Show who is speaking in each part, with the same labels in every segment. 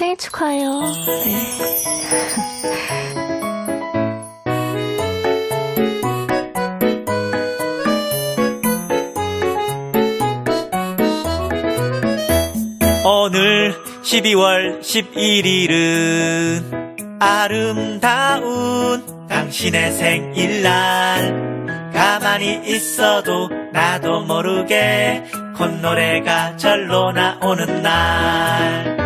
Speaker 1: 생일 축하해요. 네.
Speaker 2: 오늘 12월 11일은 아름다운 당신의 생일날 가만히 있어도 나도 모르게 콧노래가 절로 나오는 날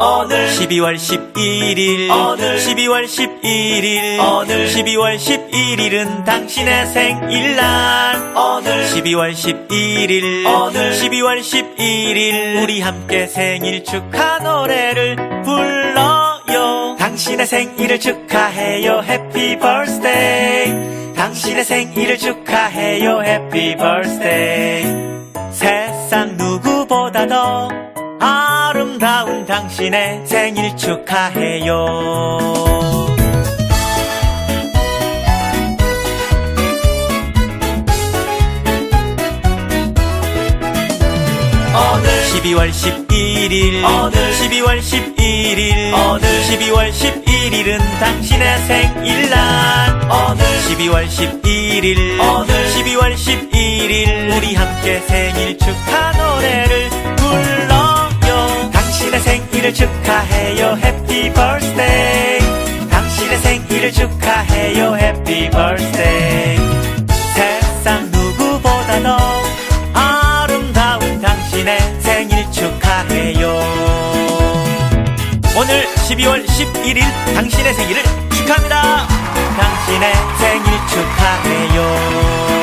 Speaker 2: 오늘 12월 11일 오늘 12월 11일 오늘 12월 11일은 당신의 생일날. 오늘 12월 11일 오늘 12월 11일 우리 함께 생일 축하 노래를 불러요. 당신의 생일을 축하해요. 해피 버스데이 당신의 생일을 축하해요. 해피 버스데이 세상 누구보다 더 아름다운 당신의 생일 축하해요. 오늘 12월 11일 오늘 12월 11일 오늘 12월 11일은 당신의 생일날 오늘 12월 11일 오늘 12월 11일 우리 함께 생일 축하 노래 생일을 축하해요 해피 버스데이 당신의 생일을 축하해요 해피 버스데이 세상 누구보다 더 아름다운 당신의 생일 축하해요. 오늘 12월 11일 당신의 생일을 축하합니다. 당신의 생일 축하해요.